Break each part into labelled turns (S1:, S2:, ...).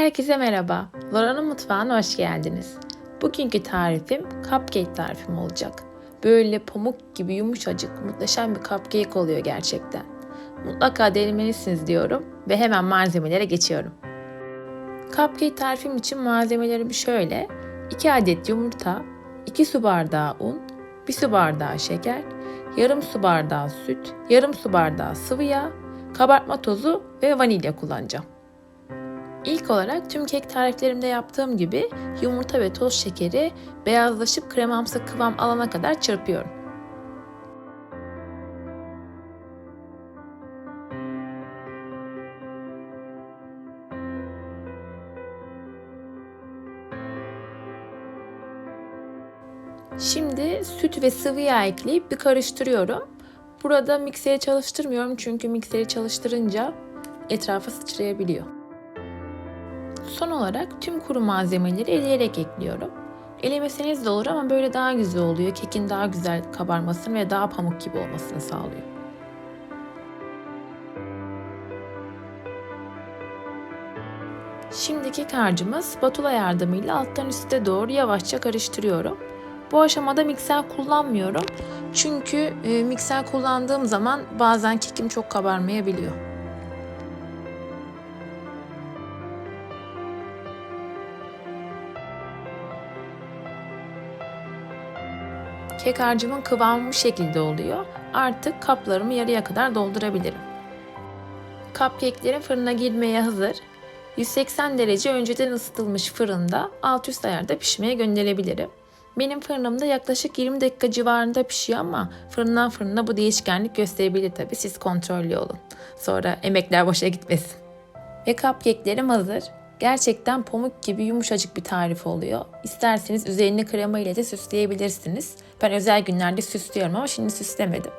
S1: Herkese merhaba. Lora'nın mutfağına hoş geldiniz. Bugünkü tarifim cupcake tarifim olacak. Böyle pamuk gibi yumuşacık, muhteşem bir cupcake oluyor gerçekten. Mutlaka denemelisiniz diyorum ve hemen malzemelere geçiyorum. Cupcake tarifim için malzemelerim şöyle. 2 adet yumurta, 2 su bardağı un, 1 su bardağı şeker, yarım su bardağı süt, yarım su bardağı sıvı yağ, kabartma tozu ve vanilya kullanacağım. İlk olarak tüm kek tariflerimde yaptığım gibi yumurta ve toz şekeri beyazlaşıp kremamsı kıvam alana kadar çırpıyorum. Şimdi süt ve sıvı yağ ekleyip bir karıştırıyorum. Burada mikseri çalıştırmıyorum çünkü mikseri çalıştırınca etrafa sıçrayabiliyor. Son olarak tüm kuru malzemeleri eleyerek ekliyorum. Elemeseniz de olur ama böyle daha güzel oluyor. Kekin daha güzel kabarmasını ve daha pamuk gibi olmasını sağlıyor. Şimdi kek harcımı spatula yardımıyla alttan üste doğru yavaşça karıştırıyorum. Bu aşamada mikser kullanmıyorum. Çünkü e, mikser kullandığım zaman bazen kekim çok kabarmayabiliyor. Kek harcımın kıvamı bu şekilde oluyor. Artık kaplarımı yarıya kadar doldurabilirim. Cupcake'lerim fırına girmeye hazır. 180 derece önceden ısıtılmış fırında alt üst ayarda pişmeye gönderebilirim. Benim fırınımda yaklaşık 20 dakika civarında pişiyor ama fırından fırına bu değişkenlik gösterebilir tabi. Siz kontrollü olun. Sonra emekler boşa gitmesin. Ve cupcake'lerim hazır. Gerçekten pamuk gibi yumuşacık bir tarif oluyor. İsterseniz üzerine krema ile de süsleyebilirsiniz. Ben özel günlerde süslüyorum ama şimdi süslemedim.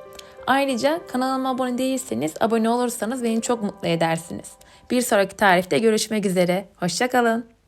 S1: Ayrıca kanalıma abone değilseniz abone olursanız beni çok mutlu edersiniz. Bir sonraki tarifte görüşmek üzere. Hoşçakalın.